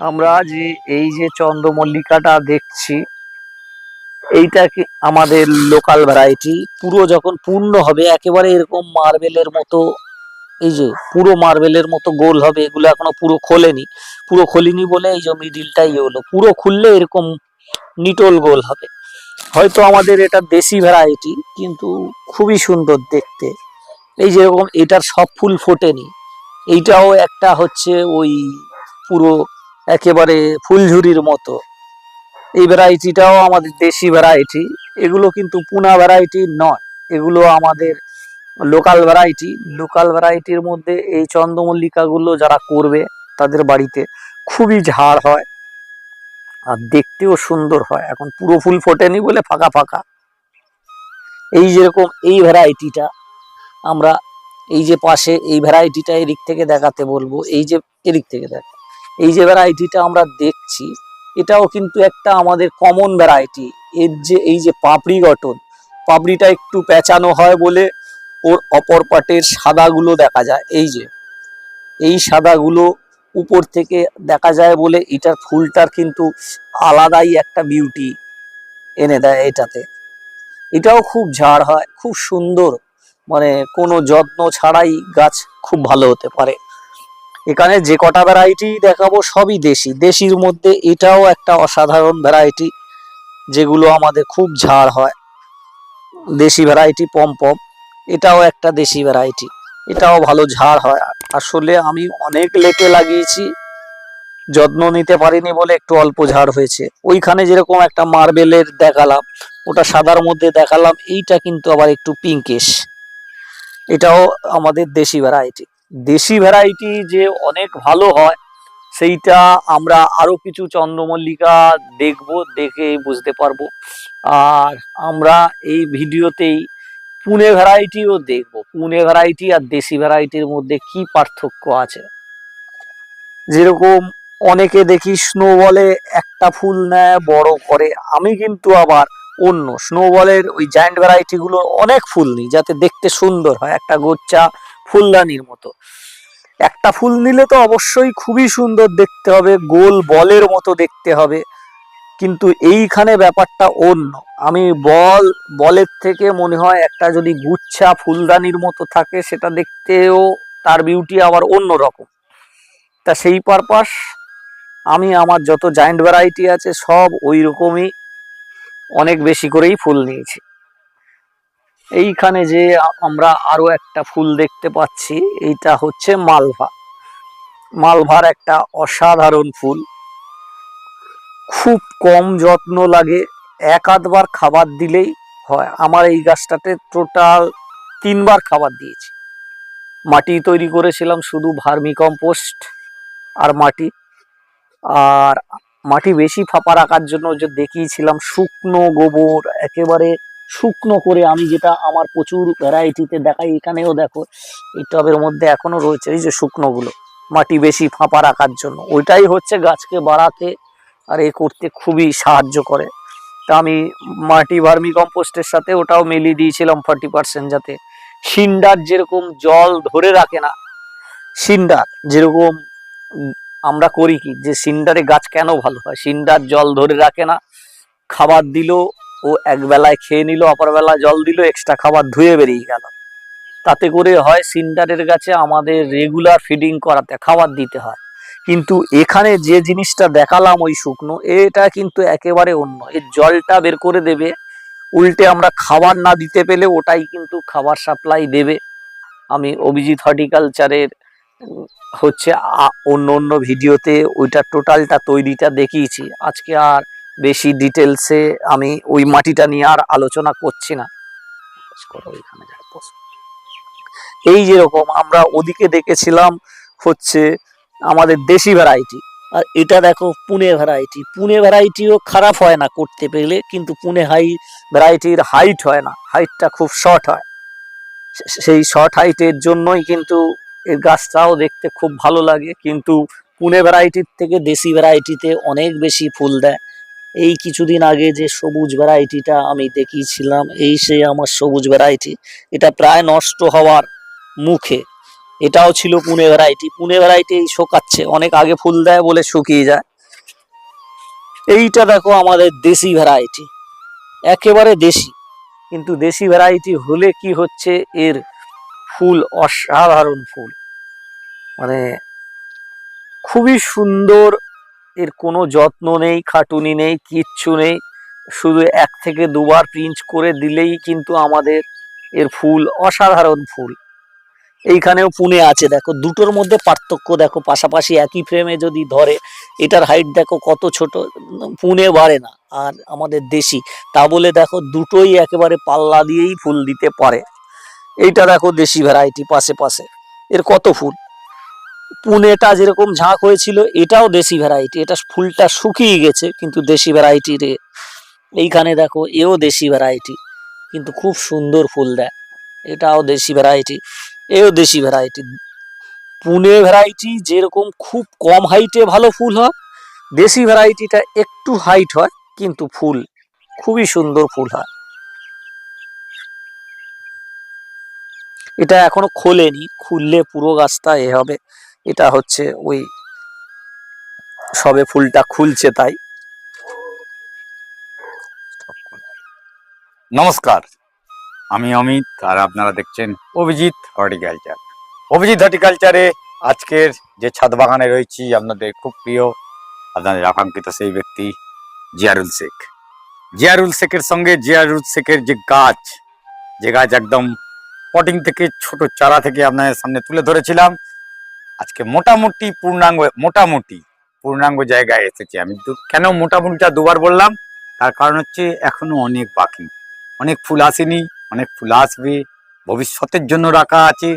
আমরা যে এই যে চন্দ্রমল্লিকাটা দেখছি, এইটা কি আমাদের লোকাল ভ্যারাইটি পুরো যখন পূর্ণ হবে, একেবারে এরকম মার্বেলের মতো, এই যে পুরো মার্বেলের মতো গোল হবে, এগুলো এখনও পুরো খোলেনি। পুরো খোলেনি বলে এই যে মিডিলটাই হলো। পুরো খুললে এরকম নিটোল গোল হবে। হয়তো আমাদের এটা দেশি ভ্যারাইটি কিন্তু খুবই সুন্দর দেখতে। এই যেরকম এটার সব ফুল ফোটেনি। এইটাও একটা হচ্ছে ওই পুরো একেবারে ফুলঝুরির মতো। এই ভ্যারাইটিটাও আমাদের দেশি ভ্যারাইটি। এগুলো কিন্তু পুনা ভ্যারাইটি নয়। এগুলো আমাদের লোকাল ভ্যারাইটি। লোকাল ভ্যারাইটির মধ্যে এই চন্দ্রমল্লিকাগুলো যারা করবে, তাদের বাড়িতে খুবই ঝাড় হয় আর দেখতেও সুন্দর হয়। এখন পুরো ফুল ফোটেনি বলে ফাঁকা ফাঁকা। এই যেরকম এই ভ্যারাইটিটা আমরা এই যে পাশে এই ভ্যারাইটিটা এদিক থেকে দেখাতে বলব, এই যে এদিক থেকে দেখ, এই যে ভ্যারাইটিটা আমরা দেখছি, এটাও কিন্তু একটা আমাদের কমন ভ্যারাইটি এর যে এই যে পাপড়ি গঠন, পাপড়িটা একটু পেঁচানো হয় বলে ওর অপর পাটের সাদাগুলো দেখা যায়, এই যে, এই সাদাগুলো উপর থেকে দেখা যায় বলে এটার ফুলটার কিন্তু আলাদাই একটা বিউটি এনে দেয় এটাতে। এটাও খুব ঝাড় হয়, খুব সুন্দর মানে কোনো যত্ন ছাড়াই গাছ খুব ভালো হতে পারে। এখানে যে কটা ভ্যারাইটি দেখাবো সবই দেশি। দেশির মধ্যে এটাও একটা অসাধারণ ভ্যারাইটি যেগুলো আমাদের খুব ঝাড় হয়। দেশি ভ্যারাইটি পম্পম এটাও একটা দেশি ভ্যারাইটি এটাও ভালো ঝাড় হয়। আসলে আমি অনেক লেটে লাগিয়েছি, যত্ন নিতে পারিনি বলে একটু অল্প ঝাড় হয়েছে। ওইখানে যেরকম একটা মার্বেলের দেখালাম, ওটা সাদার মধ্যে দেখালাম, এইটা কিন্তু আবার একটু পিঙ্কিশ এটাও আমাদের দেশি ভ্যারাইটি দেশি ভ্যারাইটি যে অনেক ভালো হয়, সেইটা আমরা আরও কিছু চন্দ্রমল্লিকা দেখব, দেখে বুঝতে পারব। আর আমরা এই ভিডিওতেই পুনে ভ্যারাইটিও দেখব। পুনে ভ্যারাইটি আর দেশি ভ্যারাইটির মধ্যে কি পার্থক্য আছে? যেরকম অনেকে দেখি স্নো বলে একটা ফুল নেয়, বড় করে। আমি কিন্তু আবার অন্য স্নো বলের ওই জায়ান্ট ভ্যারাইটি গুলো অনেক ফুল নিই, যাতে দেখতে সুন্দর হয়। একটা গোচ্চা ফুলদানির মতো। একটা ফুল নিলে তো অবশ্যই খুবই সুন্দর দেখতে হবে, গোল বলের মতো দেখতে হবে। কিন্তু এইখানে ব্যাপারটা অন্য। আমি বল, বলের থেকে মনে হয় একটা যদি গুচ্ছা ফুলদানির মতো থাকে, সেটা দেখতেও তার বিউটি আবার অন্য রকম। তা সেই পারপাস আমি আমার যত জায়েন্ট ভ্যারাইটি আছে, সব ওই রকমই অনেক বেশি করেই ফুল নিয়েছি। এইখানে যে আমরা আরও একটা ফুল দেখতে পাচ্ছি, এইটা হচ্ছে মালভা। মালভার একটা অসাধারণ ফুল। খুব কম যত্ন লাগে, এক আধবার খাবার দিলেই হয়। আমার এই গাছটাতে টোটাল তিনবার খাবার দিয়েছি। মাটি তৈরি করেছিলাম শুধু ভার্মি কম্পোস্ট আর মাটি। আর মাটি বেশি ফাঁপা রাখার জন্য যে দেখিয়েছিলাম শুকনো গোবর, একেবারে শুকনো করে আমি যেটা আমার প্রচুর ভ্যারাইটিতে দেখাই, এখানেও দেখো, এই টবের মধ্যে এখনও রয়েছে, এই যে শুকনোগুলো, মাটি বেশি ফাঁপা রাখার জন্য। ওইটাই হচ্ছে গাছকে বাড়াতে আর এ করতে খুবই সাহায্য করে। তা আমি মাটি ভার্মি কম্পোস্টের সাথে ওটাও মিলিয়ে দিয়েছিলাম ফর্টি পার্সেন্ট যাতে। সিন্ডার যেরকম জল ধরে রাখে না সিন্ডার যেরকম আমরা করি কি? যে সিন্ডারে গাছ কেন ভালো হয়? সিন্ডার জল ধরে রাখে না। খাবার দিল, ও এক বেলায় খেয়ে নিল, অপর বেলা জল দিল এক্সট্রা খাবার ধুয়ে বেরিয়ে গেল। তাতে করে হয় সিন্ডারের গাছে আমাদের রেগুলার ফিডিং করাতে, খাবার দিতে হয়। কিন্তু এখানে যে জিনিসটা দেখালাম ওই শুকনো, এটা কিন্তু একেবারে অন্য। এর জলটা বের করে দেবে। উল্টে আমরা খাবার না দিতে পেলে ওটাই কিন্তু খাবার সাপ্লাই দেবে। আমি অভিজিৎ হর্টিকালচারের হচ্ছে অন্য অন্য ভিডিওতে ওইটা টোটালটা তৈরিটা দেখিয়েছি। আজকে আর বেশি ডিটেলসে আমি ওই মাটিটা নিয়ে আর আলোচনা করছি না। এই যেরকম আমরা ওদিকে দেখেছিলাম হচ্ছে আমাদের দেশি ভ্যারাইটি আর এটা দেখো পুনে ভ্যারাইটি পুনে ভ্যারাইটিও খারাপ হয় না করতে পেলে, কিন্তু পুনে হাই ভ্যারাইটির হাইট হয় না। হাইটটা খুব শর্ট হয়। সেই শর্ট হাইটের জন্যই কিন্তু এর গাছটাও দেখতে খুব ভালো লাগে, কিন্তু পুনে ভ্যারাইটির থেকে দেশি ভ্যারাইটিতে অনেক বেশি ফুল দেয়। এই কিছুদিন আগে যে সবুজ ভ্যারাইটিটা আমি দেখিয়েছিলাম, এই সেই আমার সবুজ ভ্যারাইটি এটা প্রায় নষ্ট হওয়ার মুখে। এটাও ছিল পুনে ভ্যারাইটি পুনে ভ্যারাইটি এই শোকাচ্ছে, অনেক আগে ফুল দেয় বলে শুকিয়ে যায়। এইটা দেখো আমাদের দেশি ভ্যারাইটি একেবারে দেশি, কিন্তু দেশি ভ্যারাইটি হলে কি হচ্ছে এর ফুল, অসাধারণ ফুল। মানে খুবই সুন্দর, এর কোনো যত্ন নেই, খাটুনি নেই, কিচ্ছু নেই। শুধু এক থেকে দুবার প্রিন্ট করে দিলেই কিন্তু আমাদের এর ফুল অসাধারণ ফুল। এইখানেও পুনে আছে, দেখো, দুটোর মধ্যে পার্থক্য দেখো, পাশাপাশি একই ফ্রেমে যদি ধরে, এটার হাইট দেখো কত ছোট, পুনে বাড়ে না, আর আমাদের দেশি। তা বলে দেখো, দুটোই একেবারে পাল্লা দিয়েই ফুল দিতে পারে। এইটা দেখো দেশি ভ্যারাইটি পাশে পাশে। এর কত ফুল? পুনেটা যেরকম ঝাঁক হয়েছিল, এটাও দেশি ভ্যারাইটি এটা ফুলটা শুকিয়ে গেছে, কিন্তু দেশি রে। এইখানে দেখো, এও দেশি ভ্যারাইটি কিন্তু খুব সুন্দর ফুল দেয়। এটাও দেশি ভ্যারাইটি এও দেশি ভ্যারাইটি পুনে ভ্যারাইটি যেরকম খুব কম হাইটে ভালো ফুল হয়, দেশি ভ্যারাইটিটা একটু হাইট হয়, কিন্তু ফুল খুবই সুন্দর ফুল হয়। এটা এখনও খোলেনি, খুললে পুরো গাছটা এ হবে। এটা হচ্ছে ওই সবে ফুলটা খুলছে তাই। নমস্কার, আমি অমিত আর আপনারা দেখছেন অভিজিৎ হর্টিকালচার। অভিজিৎ হর্টিকালচারে আজকের যে ছাদ বাগানে রয়েছি আপনাদের খুব প্রিয়, আপনাদের আকাঙ্ক্ষিত সেই ব্যক্তি জিয়ারুল শেখ। জিয়ারুল শেখের সঙ্গে জিয়ারুল শেখের যে গাছ যে গাছ একদম পটিং থেকে ছোট চারা থেকে আপনাদের সামনে তুলে ধরেছিলাম। আজকে মোটামুটি পূর্ণাঙ্গ মোটামুটি পূর্ণাঙ্গ জায়গায় এসেছি আমি। কেন মোটামুটিটা দুবার বললাম? তার কারণ হচ্ছে এখনও অনেক বাকি। অনেক ফুল আসেনি অনেক ফুল আসবে। ভবিষ্যতের জন্য রাখা আছে।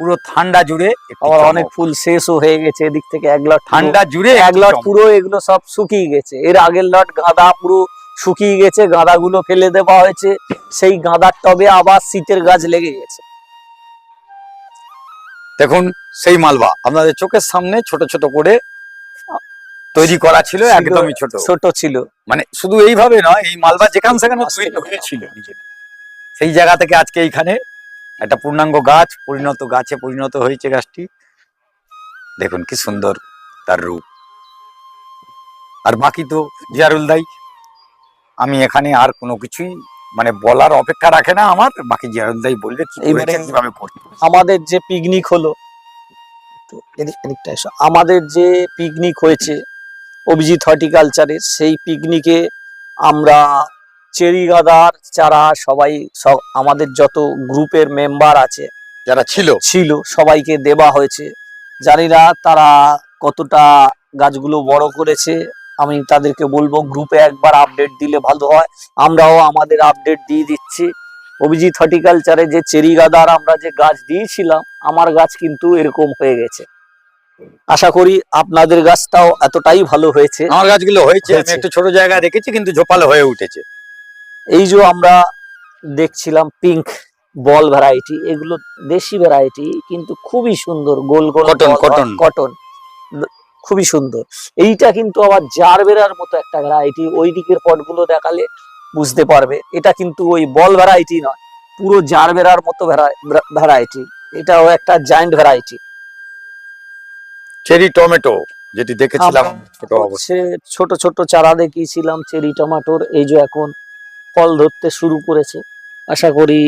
পুরো ঠান্ডা জুড়ে আবার অনেক ফুল শেষও হয়ে গেছে এদিক থেকে এক লট ঠান্ডা জুড়ে এক লট পুরো এগুলো সব শুকিয়ে গেছে। এর আগের লট গাঁদা পুরো শুকিয়ে গেছে গাঁদাগুলো ফেলে দেওয়া হয়েছে। সেই গাঁদার টবে আবার শীতের গাছ লেগে গেছে। দেখুন সেই মালবা আপনাদের চোখের সামনে ছোট ছোট করে তৈরি করা ছিল ছিল, একদমই ছোট। ছোট ছিল। মানে শুধু এইভাবে নয় এই মালবা যেখান সেখানে তৈরি হয়েছিল। সেই জায়গা থেকে আজকে এইখানে একটা পূর্ণাঙ্গ গাছ পরিণত গাছে পরিণত হয়েছে গাছটি। দেখুন কি সুন্দর তার রূপ। আর বাকি তো জিয়ারুল দাই আমি এখানে আর কোনো কিছুই মানে বলার অপেক্ষা রাখে না আমার বাকি জিয়ারুল দাই বলবে কি কীভাবে আমাদের যে পিকনিক হলো এদিকটা এসো। আমাদের যে পিকনিক হয়েছে অভিজিৎ হর্টিকালচারের সেই পিকনিকে আমরা চেরি গাদার চারা সবাই সব আমাদের যত গ্রুপের মেম্বার আছে যারা ছিল। ছিল সবাইকে দেওয়া হয়েছে। জানি না তারা কতটা গাছগুলো বড় করেছে আমি তাদেরকে বলব গ্রুপে একবার আপডেট দিলে ভালো হয়। আমরাও আমাদের আপডেট দিয়ে দিচ্ছি। অভিজিৎ হর্টিকালচারে যে চেরি গাদার আমরা যে গাছ দিয়েছিলাম আমার গাছ কিন্তু এরকম হয়ে গেছে। আশা করি আপনাদের গাছটাও এতটাই ভালো হয়েছে। আমার গাছগুলো হয়েছে আমি একটু ছোট জায়গায় রেখেছি কিন্তু ঝোপালো হয়ে উঠেছে। এই যে আমরা দেখছিলাম পিঙ্ক বল ভ্যারাইটি এগুলো দেশি ভ্যারাইটি কিন্তু খুবই সুন্দর গোল গোল Cotton, cotton। কটন খুবই সুন্দর। এইটা কিন্তু আবার জারবেরার মতো একটা ভ্যারাইটি ওই দিকের পটগুলো দেখালে বুঝতে পারবে। এটা কিন্তু ওই বল ভ্যারাইটি নয় পুরো জারবেরার মতো ভ্যারাইটি এটাও একটা জায়ান্ট ভ্যারাইটি চেরি টমেটো যেটি দেখেছিলাম ছোট ছোট চারা দেখিয়েছিলাম চেরি টমেটোর। এই যে এখন ফল ধরতে শুরু করেছে। আশা করি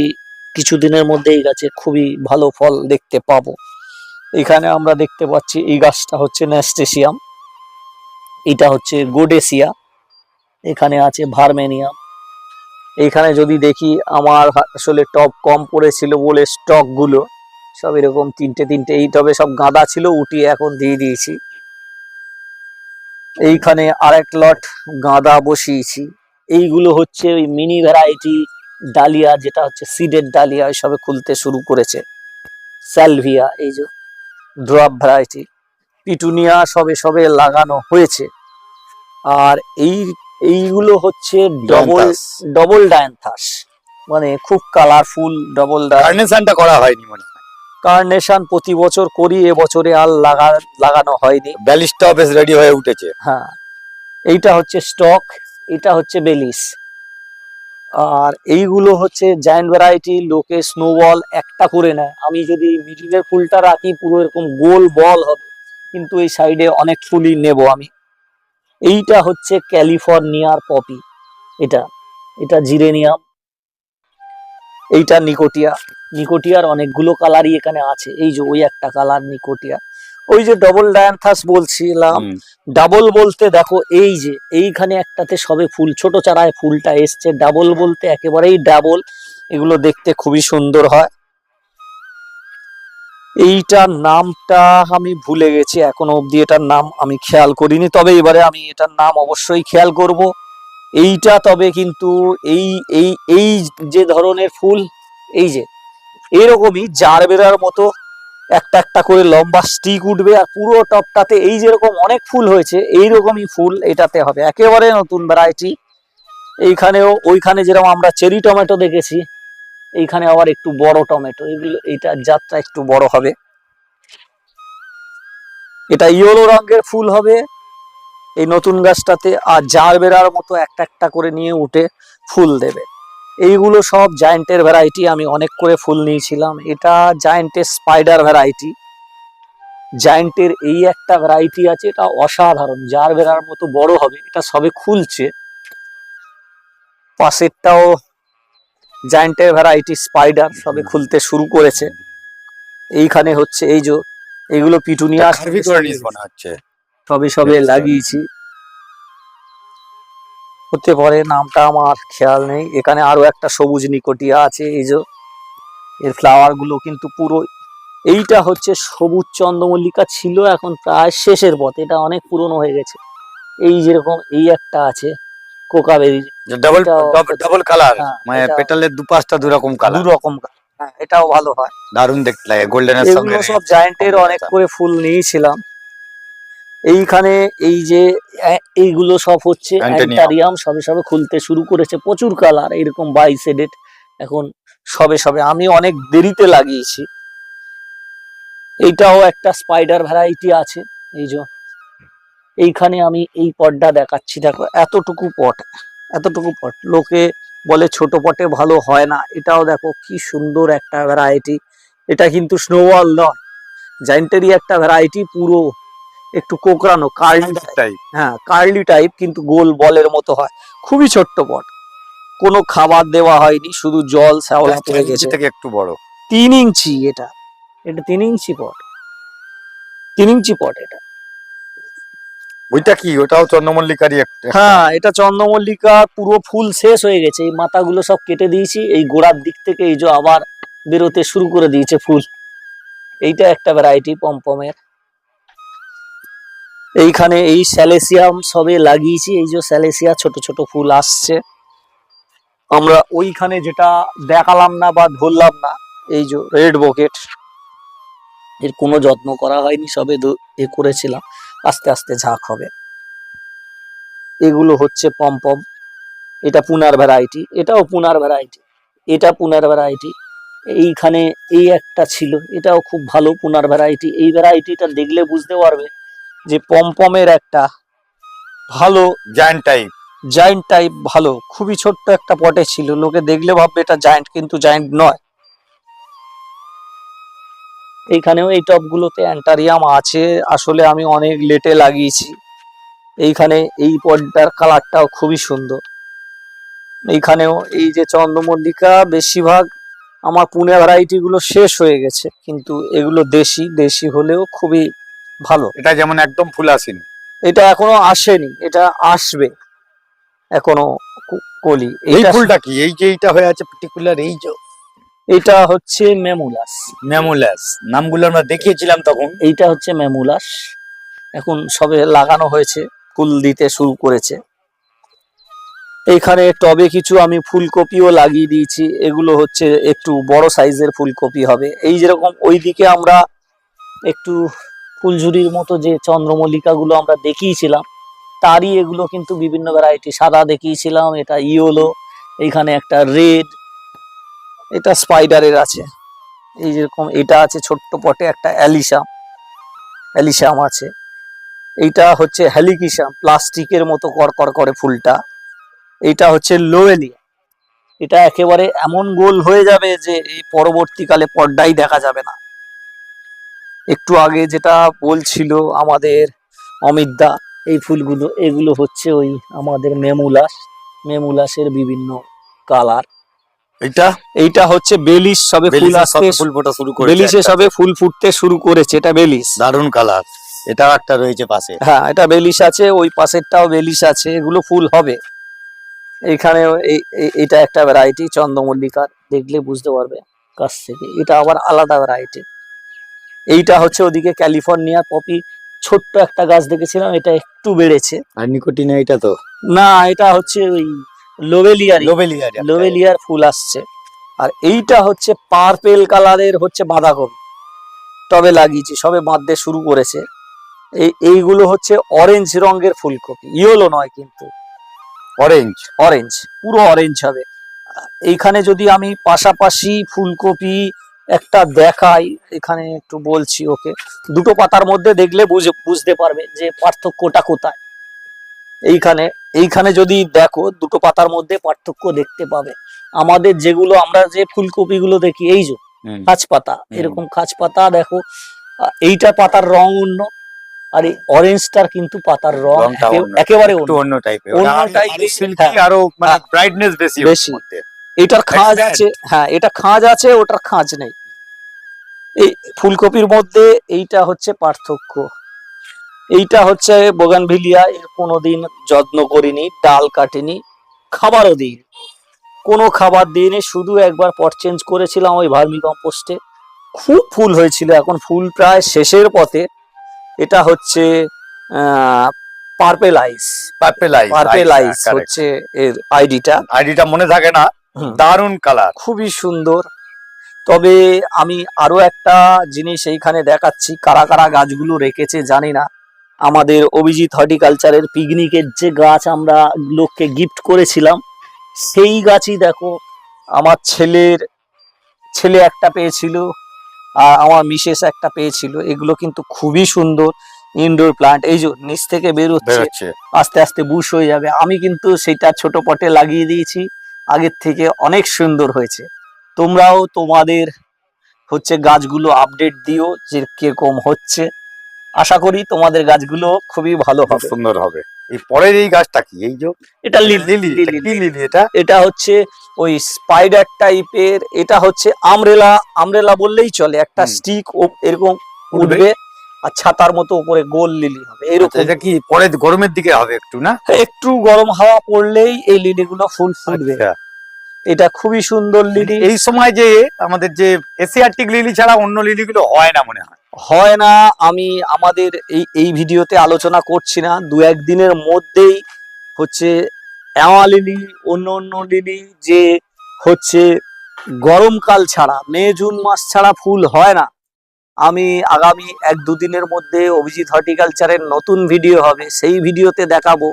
কিছুদিনের মধ্যে এই গাছে খুবই ভালো ফল দেখতে পাবো। এখানে আমরা দেখতে পাচ্ছি এই গাছটা হচ্ছে ন্যাস্টেসিয়াম এটা হচ্ছে গোডেসিয়া। এখানে আছে ভার্মেনিয়াম এখানে যদি দেখি, আমার আসলে টপ কম পড়েছিল বলে স্টকগুলো সব এরকম তিনটে তিনটে, এই টবে সব গাঁদা ছিল উঠিয়ে এখন দিয়ে দিয়েছি। এইখানে আরেক লট গাঁদা বসিয়েছি। এইগুলো হচ্ছে ওই মিনি ভ্যারাইটি ডালিয়া, যেটা হচ্ছে সিডেড ডালিয়া সবে খুলতে শুরু করেছে। স্যালভিয়া, এই যে। ড্রপ ভ্যারাইটি পিটুনিয়া সবে সবে লাগানো হয়েছে। আর এই এইগুলো হচ্ছে ডবল ডবল ডায়ান্থাস মানে খুব কালারফুল ডবল কার্নেশনটা করা হয়নি মনে কার্নেশন প্রতি বছর করি এবছরে আর লাগা লাগানো হয়নি। ব্যালিস্টাও বেশ রেডি হয়ে উঠেছে। হ্যাঁ। এইটা হচ্ছে স্টক এটা হচ্ছে বেলিস আর এইগুলো হচ্ছে জায়ান্ট ভ্যারাইটি লোকে স্নোবল একটা করে নেয়। আমি যদি মিডিলের ফুলটা রাখি, পুরো এরকম গোল বল হবে। কিন্তু এই সাইডে অনেক ফুলই নেব আমি। এইটা হচ্ছে ক্যালিফোর্নিয়ার পপি। এটা এটা জিরেনিয়াম। এইটা নিকোটিয়া। নিকোটিয়ার অনেকগুলো কালারই এখানে আছে। এই যে ওই একটা কালার নিকোটিয়া। ওই যে ডবল ডায়ান্থাস বলছিলাম ডাবল বলতে দেখো এই যে এইখানে একটাতে সবে ফুল ছোট চারায় ফুলটা এসছে। ডাবল বলতে একেবারেই ডাবল এগুলো দেখতে খুবই সুন্দর হয়। এইটার নামটা আমি ভুলে গেছি এখনও অবধি এটার নাম আমি খেয়াল করিনি তবে এবারে আমি এটার নাম অবশ্যই খেয়াল করব। এইটা তবে কিন্তু এই এই এই যে ধরনের ফুল এই যে এরকমই জার বেরার মতো একটা একটা করে লম্বা স্টিক উঠবে আর পুরো টপটাতে এই যেরকম অনেক ফুল হয়েছে এই রকমই ফুল এটাতে হবে। একেবারে নতুন ভ্যারাইটি এইখানেও, ওইখানে যেরকম আমরা চেরি টমেটো দেখেছি, এইখানে আবার একটু বড় টমেটো এগুলো এইটার জাতটা একটু বড় হবে। এটা ইয়েলো রঙের ফুল হবে। এই নতুন গাছটাতে আর জার বেরার মতো একটা একটা করে নিয়ে উঠে ফুল দেবে। এইগুলো সব জায়েন্টের ভ্যারাইটি আমি অনেক করে ফুল নিয়েছিলাম। এটা জায়েন্টের স্পাইডার ভ্যারাইটি জায়েন্টের এই একটা ভ্যারাইটি আছে এটা অসাধারণ। জার বেরার মতো বড় হবে এটা সবে খুলছে। পাশেরটাও জায়েন্টের ভ্যারাইটি স্পাইডার সবে খুলতে শুরু করেছে। এইখানে হচ্ছে এই যে এইগুলো পিটুনিয়া সবে সবে। লাগিয়েছি। হতে পারে নামটা আমার খেয়াল নেই। এখানে আরও একটা সবুজ নিকটিয়া আছে এই যে এর ফ্লাওয়ারগুলো কিন্তু পুরো এইটা হচ্ছে সবুজ চন্দ্রমল্লিকা ছিল এখন প্রায় শেষের পথে এটা অনেক পুরনো হয়ে গেছে। এই যেরকম এই একটা আছে কোকাবেরি ডাবল ডাবল কালার মানে পেটালের দুপাশটা দু রকম দু কালার রকম হ্যাঁ এটাও ভালো হয়। দারুণ দেখতে লাগে গোল্ডেনের সঙ্গে সব জায়েন্টের অনেক করে ফুল নিয়েছিলাম। এইখানে এই যে এইগুলো সব হচ্ছে অ্যান্টারিয়াম সবে সবে খুলতে শুরু করেছে প্রচুর কালার এরকম বাইসেডেড এখন সবে সবে আমি অনেক দেরিতে লাগিয়েছি। এইটাও একটা স্পাইডার ভ্যারাইটি আছে এই যে। এইখানে আমি এই পটটা দেখাচ্ছি দেখো এতটুকু পট এতটুকু পট লোকে বলে ছোট পটে ভালো হয় না এটাও দেখো কি সুন্দর একটা ভ্যারাইটি এটা কিন্তু স্নোবল নয় জাইন্টেরই একটা ভ্যারাইটি পুরো। একটু কোকড়ানো কার্লি টাইপ হ্যাঁ কার্লি টাইপ কিন্তু গোল বলের মতো হয়। খুবই ছোট্ট পট কোনো খাবার দেওয়া হয়নি শুধু জল শ্যাওলা পড়ে গেছে। থেকে একটু বড়। তিন ইঞ্চি এটা। এটা তিন ইঞ্চি পট তিন ইঞ্চি পট এটা। ওইটা কি? ওটাও চন্দ্রমল্লিকারই একটা। হ্যাঁ এটা চন্দ্রমল্লিকা পুরো ফুল শেষ হয়ে গেছে। এই মাথাগুলো সব কেটে দিয়েছি। এই গোড়ার দিক থেকে এই যে আবার বেরোতে শুরু করে দিয়েছে ফুল। এইটা একটা ভ্যারাইটি পমপমের। এইখানে এই স্যালেসিয়াম সবে লাগিয়েছি, এই যে স্যালেসিয়া ছোট ছোট ফুল আসছে। আমরা ওইখানে যেটা দেখালাম না বা ধরলাম না, এই যে রেড বকেট, এর কোনো যত্ন করা হয়নি, সবে এ করেছিলাম। আস্তে আস্তে ঝাঁক হবে। এগুলো হচ্ছে পমপম এটা পুনার ভ্যারাইটি, এটাও পুনার ভ্যারাইটি, এটা পুনার ভ্যারাইটি। এইখানে এই একটা ছিল, এটাও খুব ভালো পুনার ভ্যারাইটি। এই ভ্যারাইটিটা দেখলে বুঝতে পারবে যে পমপমের একটা ভালো জায়ান্ট টাইপ জায়েন্ট টাইপ ভালো। খুবই ছোট্ট একটা পটে ছিল। লোকে দেখলে ভাববে এটা জায়েন্ট কিন্তু জায়েন্ট নয়। এইখানেও এই টবগুলোতে অ্যান্টারিয়াম আছে। আসলে আমি অনেক লেটে লাগিয়েছি। এইখানে এই পটটার কালারটাও খুবই সুন্দর। এইখানেও এই যে চন্দ্রমল্লিকা বেশিরভাগ আমার পুনে ভ্যারাইটি গুলো শেষ হয়ে গেছে। কিন্তু এগুলো দেশি দেশি হলেও খুবই ভালো। এটা যেমন একদম ফুল আসেনি। এটা এখনও আসেনি এটা আসবে এখনও কলি। এই ফুলটা কি? এই যে এইটা হয়ে আছে পার্টিকুলার এই যে এটা হচ্ছে মেমুলাস ম্যামুলাস। নামগুলো আমরা দেখিয়েছিলাম তখন। এইটা হচ্ছে মেমুলাস এখন সবে লাগানো হয়েছে ফুল দিতে শুরু করেছে। এইখানে টবে কিছু আমি ফুলকপিও লাগিয়ে দিয়েছি। এগুলো হচ্ছে একটু বড় সাইজের ফুলকপি হবে। এই যেরকম ওইদিকে আমরা একটু ফুলঝুরির মতো যে চন্দ্রমল্লিকা গুলো আমরা দেখিয়েছিলাম, তারই এগুলো কিন্তু বিভিন্ন ভ্যারাইটি সাদা দেখিয়েছিলাম, এটা ইয়েলো এইখানে একটা রেড এটা স্পাইডারের আছে। এই যেরকম এটা আছে ছোট্ট পটে একটা অ্যালিসাম অ্যালিসাম আছে। এইটা হচ্ছে হ্যালিকিসাম প্লাস্টিকের মতো করকর করে ফুলটা। এইটা হচ্ছে লোয়েলিয়া। এটা একেবারে এমন গোল হয়ে যাবে যে এই পরবর্তীকালে পর্দাই দেখা যাবে না। একটু আগে যেটা বলছিল আমাদের অমিতদা এই ফুলগুলো এগুলো হচ্ছে ওই আমাদের মেমুলাস মেমুলাসের বিভিন্ন কালার। এটা এইটা হচ্ছে বেলিশ সবে ফুল আসতে ফুল ফোটা শুরু করেছে একটা। সবে ফুল ফুটতে শুরু করেছে এটা বেলিশ। দারুণ কালার। এটা একটা রয়েছে পাশে। হ্যাঁ এটা বেলিশ আছে ওই পাশেরটাও বেলিশ আছে এগুলো ফুল হবে। এই- এটা একটা ভ্যারাইটি চন্দ্রমল্লিকার দেখলে বুঝতে পারবে কাছ থেকে। এটা আবার আলাদা ভ্যারাইটি এইটা হচ্ছে ওদিকে ক্যালিফোর্নিয়া। পপি ছোট্ট একটা গাছ দেখেছিলাম এটা একটু বেড়েছে। আর নিকোটিনা এটা তো? না এটা হচ্ছে ওই লোবেলিয়ার লোবেলিয়া লোবেলিয়ার ফুল আসছে। আর এইটা হচ্ছে পার্পেল কালারের হচ্ছে বাঁধাকপি। টবে লাগিয়েছি সবে বাঁধতে শুরু করেছে। এই এইগুলো হচ্ছে অরেঞ্জ রঙের ফুলকপি। ইয়েলো নয় কিন্তু। অরেঞ্জ অরেঞ্জ পুরো অরেঞ্জ হবে। এইখানে যদি আমি পাশাপাশি ফুলকপি একটা দেখাই এখানে একটু বলছি ওকে দুটো পাতার মধ্যে দেখলে বুঝে বুঝতে পারবে যে পার্থক্যটা কোথায় এইখানে এইখানে যদি দেখো দুটো পাতার মধ্যে পার্থক্য দেখতে পাবে আমাদের যেগুলো আমরা যে ফুলকপি গুলো দেখি এই যে খাঁচ পাতা এরকম খাঁচ পাতা দেখো এইটা পাতার রং অন্য আর এই অরেঞ্জটার কিন্তু পাতার রং। একেবারে অন্য টাইপের অন্য আরো- silky, হ্যাঁ। আরও। ব্রাইটনেস বেশি বেশি। এটার খাঁজ আছে হ্যাঁ এটা খাঁজ আছে ওটার খাঁজ নেই। এই ফুলকপির মধ্যে এইটা হচ্ছে পার্থক্য। এইটা হচ্ছে বোগানভিলিয়া এর কোনোদিন যত্ন করিনি ডাল কাটিনি খাবারও দিই কোনো খাবার দিইনি শুধু একবার পট চেঞ্জ করেছিলাম ওই ভার্মি কম্পোস্টে। খুব ফুল হয়েছিল এখন ফুল প্রায় শেষের পথে। এটা হচ্ছে purple eyes Purple eyes, purple eyes হচ্ছে এর আইডিটা। আইডিটা মনে থাকে না। দারুণ কালার খুবই সুন্দর। তবে আমি আরও একটা জিনিস এইখানে দেখাচ্ছি কারা কারা গাছগুলো রেখেছে জানি না। আমাদের অভিজিৎ হর্টিকালচারের পিকনিকের যে গাছ আমরা লোককে গিফট করেছিলাম সেই গাছই দেখো আমার ছেলের ছেলে একটা পেয়েছিল আর আমার মিসেস একটা পেয়েছিল। এগুলো কিন্তু খুবই সুন্দর ইনডোর প্লান্ট এই যে নিচ থেকে বেরোচ্ছে আস্তে আস্তে বুশ হয়ে যাবে। আমি কিন্তু সেটা ছোট পটে লাগিয়ে দিয়েছি। আগের থেকে অনেক সুন্দর হয়েছে। তোমরাও তোমাদের হচ্ছে গাছগুলো আপডেট দিও যে কীরকম হচ্ছে। আশা করি তোমাদের গাছগুলো খুবই ভালো হবে। সুন্দর হবে। এই পরের এই গাছটা কি? এই যে এটা লিলি। লিলি এটা লিলি এটা? এটা হচ্ছে ওই স্পাইডার টাইপের এটা হচ্ছে আমরেলা আমরেলা বললেই চলে। একটা। স্টিক এরকম উঠবে। আর ছাতার মতো উপরে গোল লিলি হবে আচ্ছা, এরকম এটা কি পরে গরমের দিকে হবে একটু না? একটু গরম হাওয়া পড়লেই এই লিলিগুলো ফুল ফুটবে। আচ্ছা। এটা খুবই সুন্দর লিলি। এই সময় যে আমাদের যে এশিয়াটিক লিলি ছাড়া অন্য লিলি গুলো হয় না মনে হয়? হয় না আমি আমাদের এই এই ভিডিওতে আলোচনা করছি না। দু একদিনের মধ্যেই হচ্ছে অ্যাওয়া লিলি অন্য অন্য লিলি যে হচ্ছে গরমকাল ছাড়া মে জুন মাস ছাড়া ফুল হয় না। আমি আগামী এক দুদিনের মধ্যে অভিজিৎ হর্টিকালচারের নতুন ভিডিও হবে। সেই ভিডিওতে দেখাবো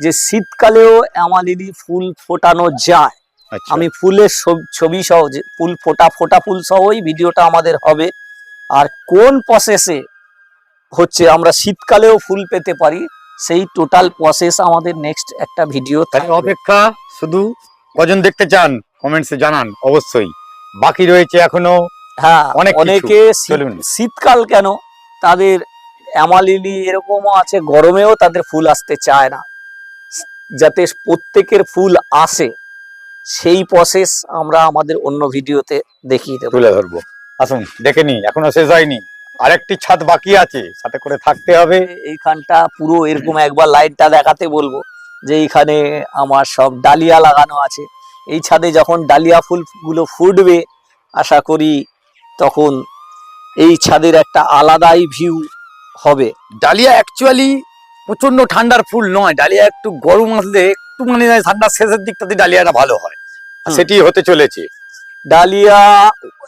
যে শীতকালেও অ্যাওয়া লিলি ফুল ফোটানো যায়। আচ্ছা। আমি ফুলের ছবি সহ ফুল ফোটা ফোটা ফুল সহই ভিডিওটা আমাদের হবে। আর কোন প্রসেসে হচ্ছে আমরা শীতকালেও ফুল পেতে পারি সেই টোটাল প্রসেস আমাদের নেক্সট একটা ভিডিও অপেক্ষা শুধু কজন দেখতে চান কমেন্টসে জানান অবশ্যই। বাকি রয়েছে এখনও হ্যাঁ অনেক শীতকাল কেন? তাদের অ্যামালিলি এরকমও আছে গরমেও তাদের ফুল আসতে চায় না। যাতে প্রত্যেকের ফুল আসে সেই প্রসেস আমরা আমাদের অন্য ভিডিওতে দেখিয়ে দেবো। তুলে ধরবো। আসুন দেখে নি এখনও শেষ হয়নি। আরেকটি ছাদ বাকি আছে সাথে করে থাকতে হবে। এইখানটা পুরো এরকম একবার লাইটটা দেখাতে বলব যে এইখানে আমার সব ডালিয়া লাগানো আছে। এই ছাদে যখন ডালিয়া ফুলগুলো ফুটবে আশা করি তখন এই ছাদের একটা আলাদাই ভিউ হবে। ডালিয়া অ্যাকচুয়ালি প্রচণ্ড ঠান্ডার ফুল নয় ডালিয়া একটু গরম আসলে একটু মানে ঠান্ডার শেষের দিকটাতে ডালিয়াটা ভালো হয়। সেটি হতে চলেছে। ডালিয়া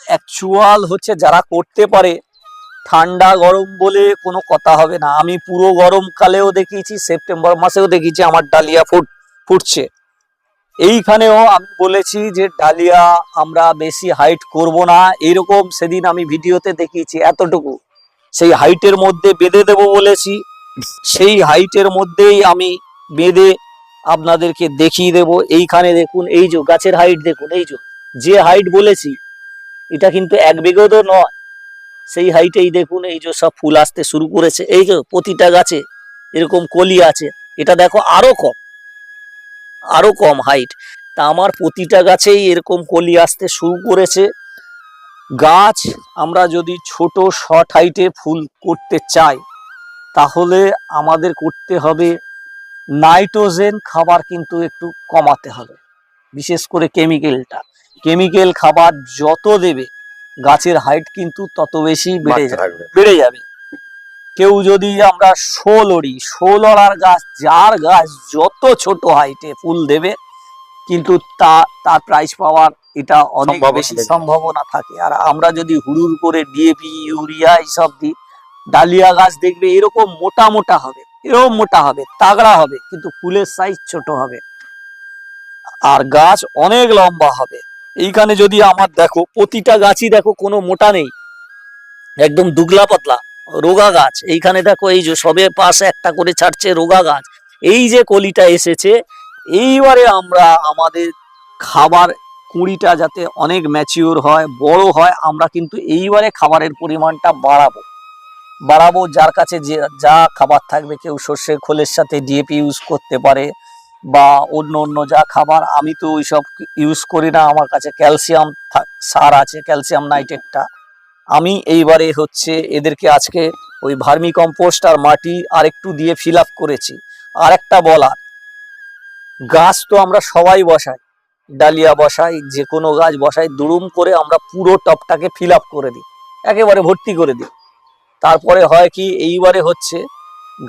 অ্যাকচুয়াল হচ্ছে যারা করতে পারে ঠান্ডা গরম বলে কোনো কথা হবে না। আমি পুরো গরমকালেও দেখিয়েছি সেপ্টেম্বর মাসেও দেখিয়েছি আমার ডালিয়া ফুট ফুটছে। এইখানেও আমি বলেছি যে ডালিয়া আমরা বেশি হাইট করব না। এরকম সেদিন আমি ভিডিওতে দেখিয়েছি, এতটুকু। সেই হাইটের মধ্যে বেঁধে দেব বলেছি। সেই হাইটের মধ্যেই আমি বেঁধে আপনাদেরকে দেখিয়ে দেব। এইখানে দেখুন, এই যে গাছের হাইট দেখুন, এই যে যে হাইট বলেছি, এটা কিন্তু এক বিঘত নয়। সেই হাইটেই দেখুন, এই যে সব ফুল আসতে শুরু করেছে। এই যে প্রতিটা গাছে এরকম কলি আছে। এটা দেখো আরও কম। আরও কম হাইট তা আমার প্রতিটা গাছেই এরকম কলি আসতে শুরু করেছে। গাছ আমরা যদি ছোট শর্ট হাইটে ফুল করতে চাই তাহলে আমাদের করতে হবে নাইট্রোজেন খাবার কিন্তু একটু কমাতে হবে বিশেষ করে কেমিক্যালটা কেমিক্যাল খাবার যত দেবে গাছের হাইট কিন্তু তত বেশি বেড়ে যাবে বেড়ে যাবে। কেউ যদি আমরা শোল ওড়ি শোল ওড়ার গাছ যার গাছ যত ছোট হাইটে ফুল দেবে কিন্তু তা তার প্রাইস পাওয়ার এটা অনেক বেশি। সম্ভাবনা থাকে। আর আমরা যদি হুড়ুর করে ডিএপি ইউরিয়া এইসব দিই ডালিয়া গাছ দেখবে এরকম মোটা মোটা হবে এরকম মোটা হবে তাগড়া হবে কিন্তু ফুলের সাইজ ছোট হবে। আর গাছ অনেক লম্বা হবে। এইখানে যদি আমার দেখো প্রতিটা গাছই দেখো কোনো মোটা নেই। একদম দুগলা পাতলা। রোগা গাছ এইখানে দেখো এই যে সবে পাশে একটা করে ছাড়ছে রোগা গাছ এই যে কলিটা এসেছে, এইবারে আমরা আমাদের খাবার কুড়িটা যাতে অনেক ম্যাচিওর হয়, বড় হয়, আমরা কিন্তু এইবারে খাবারের পরিমাণটা বাড়াবো। বাড়াবো যার কাছে যে, যা খাবার থাকবে, কেউ সর্ষের খোলের সাথে ডিএপি ইউজ করতে পারে বা অন্য অন্য যা খাবার। আমি তো ওইসব ইউজ করি না, আমার কাছে ক্যালসিয়াম সার আছে ক্যালসিয়াম নাইট্রেটটা আমি এইবারে হচ্ছে এদেরকে আজকে ওই ভার্মি কম্পোস্ট আর মাটি আর একটু দিয়ে ফিল করেছি। আর একটা বলার, গাছ তো আমরা সবাই বসাই, ডালিয়া বসাই যে কোনো গাছ বসাই, দুরুম করে আমরা পুরো টপটাকে ফিল করে দিই, একেবারে ভর্তি করে দিই। তারপরে হয় কি, এইবারে হচ্ছে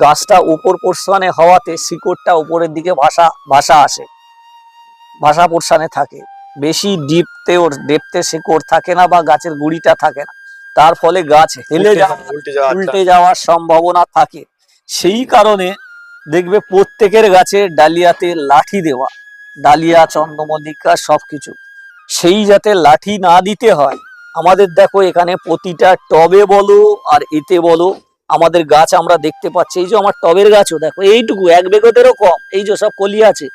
গাছটা উপর পোর্শনে হওয়াতে শিকড়টা উপরের দিকে ভাসা ভাসা আসে, ভাসা পোর্শনে থাকে। বেশি ডিপতে ওর ডেপতে শিকড় থাকে না বা গাছের গুড়িটা থাকে না। তার ফলে গাছ হেলে উল্টে যাওয়া উল্টে যাওয়া উল্টে যাওয়ার সম্ভাবনা থাকে। সেই কারণে দেখবে প্রত্যেকের গাছে ডালিয়াতে লাঠি দেওয়া ডালিয়া চন্দ্রমল্লিকা সবকিছু। সেই যাতে লাঠি না দিতে হয় আমাদের দেখো এখানে প্রতিটা টবে বলো আর এতে বলো আমাদের গাছ আমরা দেখতে পাচ্ছি। এই যে আমার টবের গাছও দেখো এইটুকু এক বেগতেরও কম। এই যে সব কলি আছে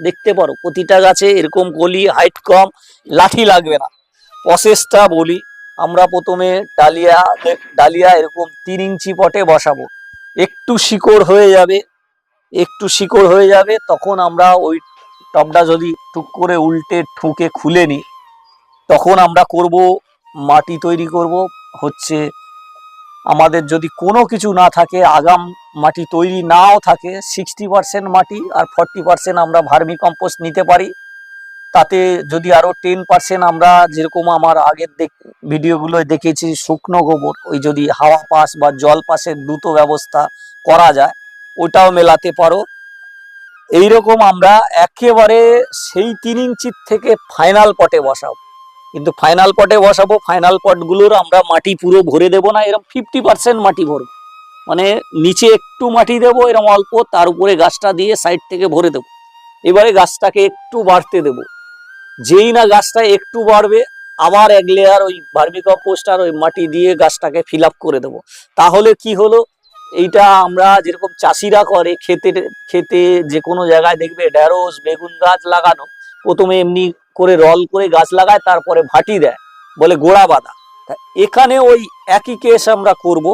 দেখতে পারো প্রতিটা গাছে এরকম কলি হাইট কম লাঠি লাগবে না। প্রসেসটা বলি আমরা প্রথমে ডালিয়া ডালিয়া এরকম তিন ইঞ্চি পটে বসাবো। একটু শিকড় হয়ে যাবে, একটু শিকড় হয়ে যাবে, তখন আমরা ওই টবটা যদি টুক করে উল্টে ঠুকে খুলে নিই, তখন আমরা করব, মাটি তৈরি করব, হচ্ছে আমাদের যদি কোনো কিছু না থাকে, আগাম মাটি তৈরি নাও থাকে সিক্সটি পার্সেন্ট মাটি আর ফর্টি পার্সেন্ট আমরা ভার্মি কম্পোস্ট নিতে পারি। তাতে যদি আরও টেন পার্সেন্ট আমরা যেরকম আমার আগের দেখ ভিডিওগুলো দেখেছি শুকনো গোবর, ওই যদি হাওয়া পাস বা জল পাসের দ্রুত ব্যবস্থা করা যায়, ওটাও মেলাতে পারো। এইরকম আমরা একেবারে সেই তিন ইঞ্চির থেকে ফাইনাল পটে বসাবো। কিন্তু ফাইনাল পটে বসাবো ফাইনাল পটগুলোর আমরা মাটি পুরো ভরে দেবো না এরকম ফিফটি পার্সেন্ট মাটি ভরবো। মানে নিচে একটু মাটি দেবো এরকম অল্প, তার উপরে গাছটা দিয়ে সাইড থেকে ভরে দেবো। এবারে গাছটাকে একটু বাড়তে দেবো। যেই না গাছটা একটু বাড়বে, আবার এক লেয়ার ওই ভার্মি কম্পোস্ট আর ওই মাটি দিয়ে গাছটাকে ফিল করে দেবো। তাহলে কি হলো? এইটা আমরা যেরকম চাষিরা করে, খেতে খেতে যে কোনো জায়গায় দেখবে ঢেঁড়স, বেগুন গাছ লাগানো, প্রথমে এমনি করে রল করে গাছ লাগায়, তারপরে ভাটি দেয়, বলে গোড়া বাঁধা। এখানে ওই একই কেস আমরা করব।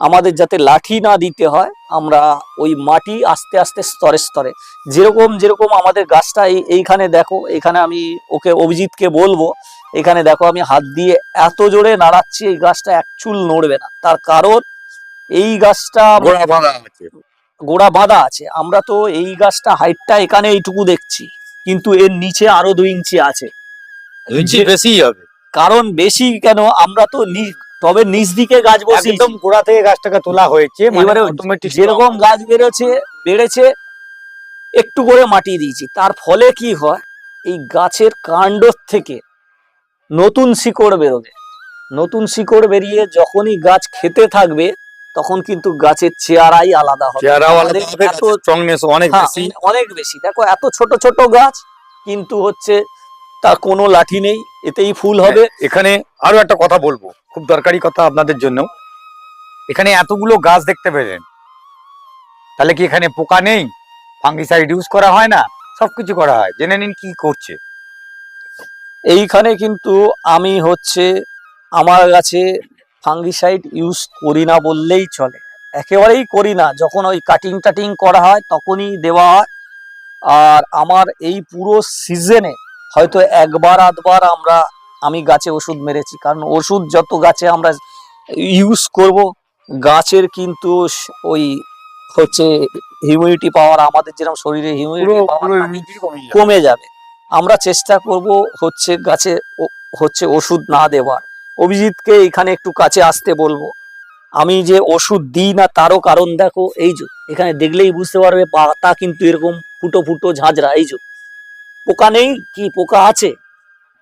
আমাদের যাতে লাঠি না দিতে হয় আমরা ওই মাটি আস্তে আস্তে স্তরে স্তরে। যেরকম যেরকম আমাদের গাছটা এই এইখানে দেখো এখানে আমি ওকে অভিজিৎকে বলব এখানে দেখো আমি হাত দিয়ে এত জোরে নাড়াচ্ছি এই গাছটা এক চুল নড়বে না। তার কারণ এই গাছটা গোড়া বাঁধা আছে। গোড়া বাঁধা আছে। আমরা তো এই গাছটা হাইটটা এখানে এইটুকু দেখছি কিন্তু এর নিচে আরও দুই ইঞ্চি আছে। ইঞ্চি বেশি হবে। কারণ বেশি কেন? আমরা তো নি- তবে নিচ দিকে গাছ বসে একদম গোড়া থেকে গাছটাকে তোলা হয়েছে মানে এবারে যেরকম গাছ বেরোছে বেড়েছে একটু করে মাটি দিয়েছি। তার ফলে কি হয় এই গাছের কাণ্ড থেকে নতুন শিকড় বেরোবে। নতুন শিকড় বেরিয়ে যখনই গাছ খেতে থাকবে তখন কিন্তু গাছের চেয়ারাই আলাদা হবে। হ্যাঁ, অনেক বেশি। দেখো এত ছোট ছোট গাছ কিন্তু হচ্ছে তার কোনো লাঠি নেই এতেই ফুল হবে। এখানে আরও একটা কথা বলব খুব দরকারি কথা আপনাদের জন্য এখানে এতগুলো গাছ দেখতে পেলেন। তাহলে কি এখানে পোকা নেই? ফাঙ্গিসাইড ইউজ করা হয় না? সবকিছু করা হয়। জেনে নিন কি করছে। এইখানে কিন্তু আমি হচ্ছে আমার কাছে ফাঙ্গিসাইড ইউজ করি না বললেই চলে। একেবারেই করি না। যখন ওই কাটিং টাটিং করা হয় তখনই দেওয়া হয়। আর আমার এই পুরো সিজনে হয়তো একবার আধবার আমরা আমি গাছে ওষুধ মেরেছি। কারণ ওষুধ যত গাছে আমরা ইউজ করব গাছের কিন্তু ওই হচ্ছে হিউমিডিটি পাওয়ার আমাদের যেরকম শরীরে হিউমিডিটি পাওয়ার কমে যাবে। আমরা চেষ্টা করব হচ্ছে গাছে হচ্ছে ওষুধ না দেওয়ার। অভিজিৎকে এখানে একটু কাছে আসতে বলব। আমি যে ওষুধ দিই না তারও কারণ দেখো এই যে এখানে দেখলেই বুঝতে পারবে পাতা কিন্তু এরকম ফুটো ফুটো ঝাঁঝরা এই যে। পোকা নেই, কি পোকা আছে?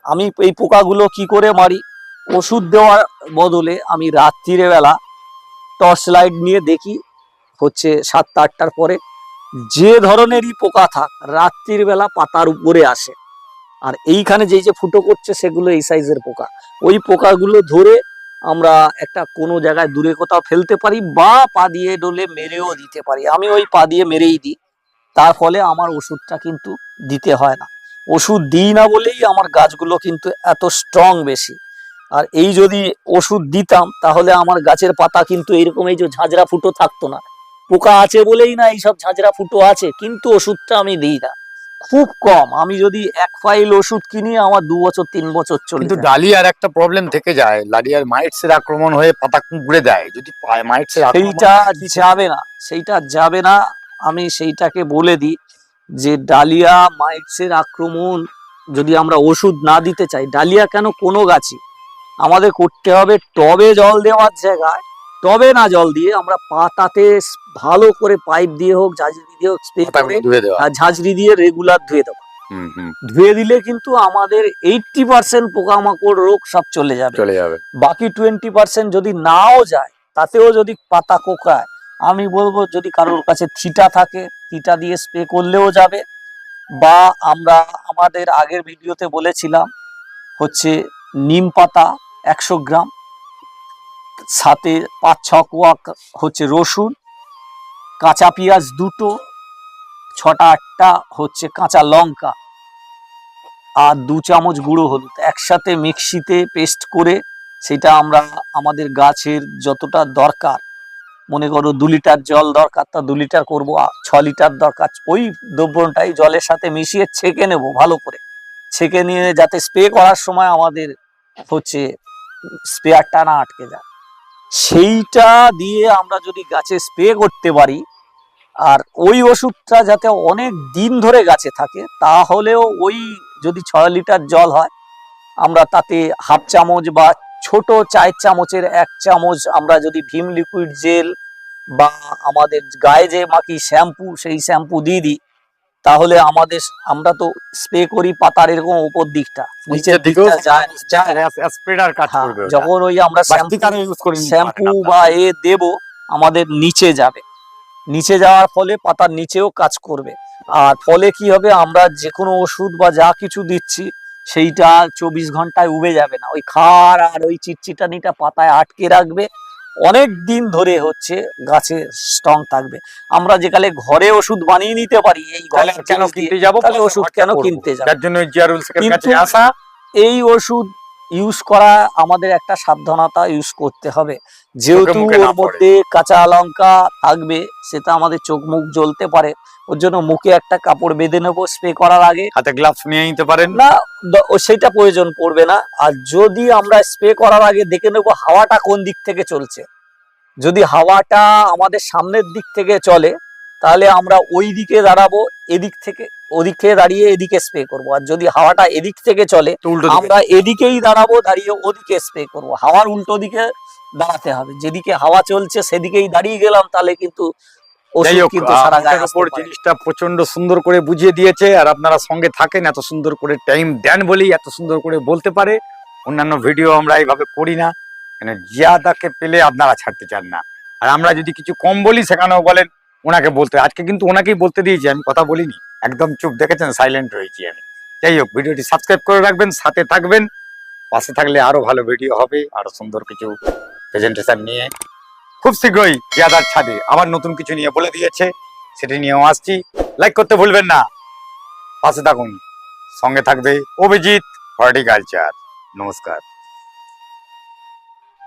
আমি এই পোকাগুলো কি করে মারি? ওষুধ দেওয়ার বদলে আমি রাত্রিরে বেলা টর্চ লাইট নিয়ে দেখি, হচ্ছে সাতটা আটটার পরে যে ধরনেরই পোকা থাক, রাত্রির বেলা পাতার উপরে আসে। আর এইখানে যেই যে ফুটো করছে, সেগুলো এই সাইজের পোকা। ওই পোকাগুলো ধরে আমরা একটা কোনো জায়গায় দূরে কোথাও ফেলতে পারি বা পা দিয়ে ডলে মেরেও দিতে পারি। আমি ওই পা দিয়ে মেরেই দিই। তার ফলে আমার ওষুধটা কিন্তু দিতে হয় না। ওষুধ দিই না বলেই আমার গাছগুলো কিন্তু এত স্ট্রং বেশি। আর এই যদি ওষুধ দিতাম তাহলে আমার গাছের পাতা কিন্তু এরকম এই যে ঝাঁঝরা ফুটো থাকতো না। পোকা আছে বলেই না এইসব ঝাঁঝরা ফুটো আছে কিন্তু ওষুধটা আমি দিই না। খুব কম। আমি যদি এক ফাইল ওষুধ কিনি আমার দু বছর তিন বছর চলে কিন্তু ডালিয়ার একটা প্রবলেম থেকে যায়। ডালিয়ার মাইটস এর আক্রমণ হয়ে পাতা কুঁকড়ে দেয় যদি মাইটস এর সেইটা যাবে না। সেইটা যাবে না। আমি সেইটাকে বলে দিই। যে ডালিয়া মাইটসের আক্রমণ যদি আমরা ওষুধ না দিতে চাই ডালিয়া কেন কোনো গাছই? আমাদের করতে হবে টবে জল দেওয়ার জায়গায়। টবে না জল দিয়ে আমরা পাতাতে ভালো করে পাইপ দিয়ে হোক ঝাঁঝরি দিয়ে হোক স্প্রে করে ঝাঁঝরি দিয়ে রেগুলার ধুয়ে দেবো ধুয়ে দিলে কিন্তু আমাদের এইটটি পার্সেন্ট পোকামাকড় রোগ সব চলে যাবে। চলে যাবে। বাকি টোয়েন্টি পার্সেন্ট যদি নাও যায় তাতেও যদি পাতা কোকায় আমি বলব, যদি কারোর কাছে থিটা থাকে, থিটা দিয়ে স্প্রে করলেও যাবে। বা আমরা আমাদের আগের ভিডিওতে বলেছিলাম, হচ্ছে নিম পাতা একশো গ্রাম, সাথে পাঁচ ছ কোয়া হচ্ছে রসুন, কাঁচা পেঁয়াজ দুটো, ছটা আটটা হচ্ছে কাঁচা লঙ্কা, আর দু চামচ গুঁড়ো হলুদ। একসাথে মিক্সিতে পেস্ট করে, সেটা আমরা আমাদের গাছের যতটা দরকার মনে করো দু লিটার জল দরকার, তা দু লিটার করব ছ লিটার দরকার। ওই দ্রব্যটাই জলের সাথে মিশিয়ে ছেঁকে নেব ভালো করে। ছেঁকে নিয়ে যাতে স্প্রে করার সময় আমাদের হচ্ছে স্প্রেয়ারটা না আটকে যায়। সেইটা দিয়ে আমরা যদি গাছে স্প্রে করতে পারি, আর ওই ওষুধটা যাতে অনেক দিন ধরে গাছে থাকে, তাহলেও ওই যদি ছয় লিটার জল হয়, আমরা তাতে হাফ চামচ বা ছোট চায়ের চামচের এক চামচ আমরা যদি ভীম লিকুইড জেল বা আমাদের গায়ে যে মাখি শ্যাম্পু সেই শ্যাম্পু দিয়ে দিই তাহলে আমাদের আমরা তো স্প্রে করি পাতার এরকম উপর দিকটা। নিচের। স্প্রেডার কাজ হ্যাঁ, করবে যখন ওই আমরা শ্যাম্পু ইউজ করে শ্যাম্পু বা এ দেব আমাদের নিচে যাবে। নিচে যাওয়ার ফলে পাতার নিচেও কাজ করবে। আর ফলে কি হবে আমরা যে কোনো ওষুধ বা যা কিছু দিচ্ছি সেইটা চব্বিশ ঘন্টায় উবে যাবে না। ওই খার আর ওই চিটচিটানিটা পাতায় আটকে রাখবে। অনেক দিন ধরে হচ্ছে গাছে স্ট্রং থাকবে। আমরা যেকালে ঘরে ওষুধ বানিয়ে নিতে পারি এই ঘরে কেন কিনতে যাব? তাহলে ওষুধ কেন কিনতে যাব? যার জন্য আসা। এই ওষুধ ইউজ করা আমাদের একটা সাবধানতা ইউজ করতে হবে। যেহেতু ওর মধ্যে কাঁচা লঙ্কা থাকবে সেটা আমাদের চোখ মুখ জ্বলতে পারে। ওর জন্য মুখে একটা কাপড় বেঁধে নেব স্প্রে করার আগে। হাতে গ্লাভস নিয়ে নিতে পারেন। না ও সেটা প্রয়োজন পড়বে না। আর যদি আমরা স্প্রে করার আগে দেখে নেব হাওয়াটা কোন দিক থেকে চলছে। যদি হাওয়াটা আমাদের সামনের দিক থেকে চলে তাহলে আমরা ওই দিকে দাঁড়াবো এদিক থেকে ওদিক থেকে দাঁড়িয়ে এদিকে স্প্রে করব। আর যদি হাওয়াটা এদিক থেকে চলে উল্টো আমরা এদিকেই দাঁড়াবো দাঁড়িয়ে ওদিকে স্প্রে করব। হাওয়ার উল্টো দিকে দাঁড়াতে হবে। যেদিকে হাওয়া চলছে সেদিকেই দাঁড়িয়ে গেলাম তাহলে কিন্তু। জিনিসটা প্রচণ্ড সুন্দর করে বুঝিয়ে দিয়েছে আর আপনারা সঙ্গে থাকেন এত সুন্দর করে টাইম দেন বলেই এত সুন্দর করে বলতে পারে। অন্যান্য ভিডিও আমরা এইভাবে করি না। কেন জিয়াদাকে পেলে আপনারা ছাড়তে চান না। আর আমরা যদি কিছু কম বলি সেখানেও বলেন ওনাকে বলতে, আজকে কিন্তু ওনাকেই বলতে দিয়েছি, আমি কথা বলিনি। একদম চুপ, দেখেছেন? সাইলেন্ট রয়েছি আমি। যাই হোক, ভিডিওটি সাবস্ক্রাইব করে রাখবেন, সাথে থাকবেন। পাশে থাকলে আরও ভালো ভিডিও হবে, আরও সুন্দর কিছু প্রেজেন্টেশন নিয়ে। খুব শীঘ্রই জিয়াদার ছাদে আবার নতুন কিছু নিয়ে বলে দিয়েছে, সেটা নিয়েও আসছি। লাইক করতে ভুলবেন না। পাশে থাকুন। সঙ্গে থাকবে অভিজিৎ হর্টিকালচার নমস্কার।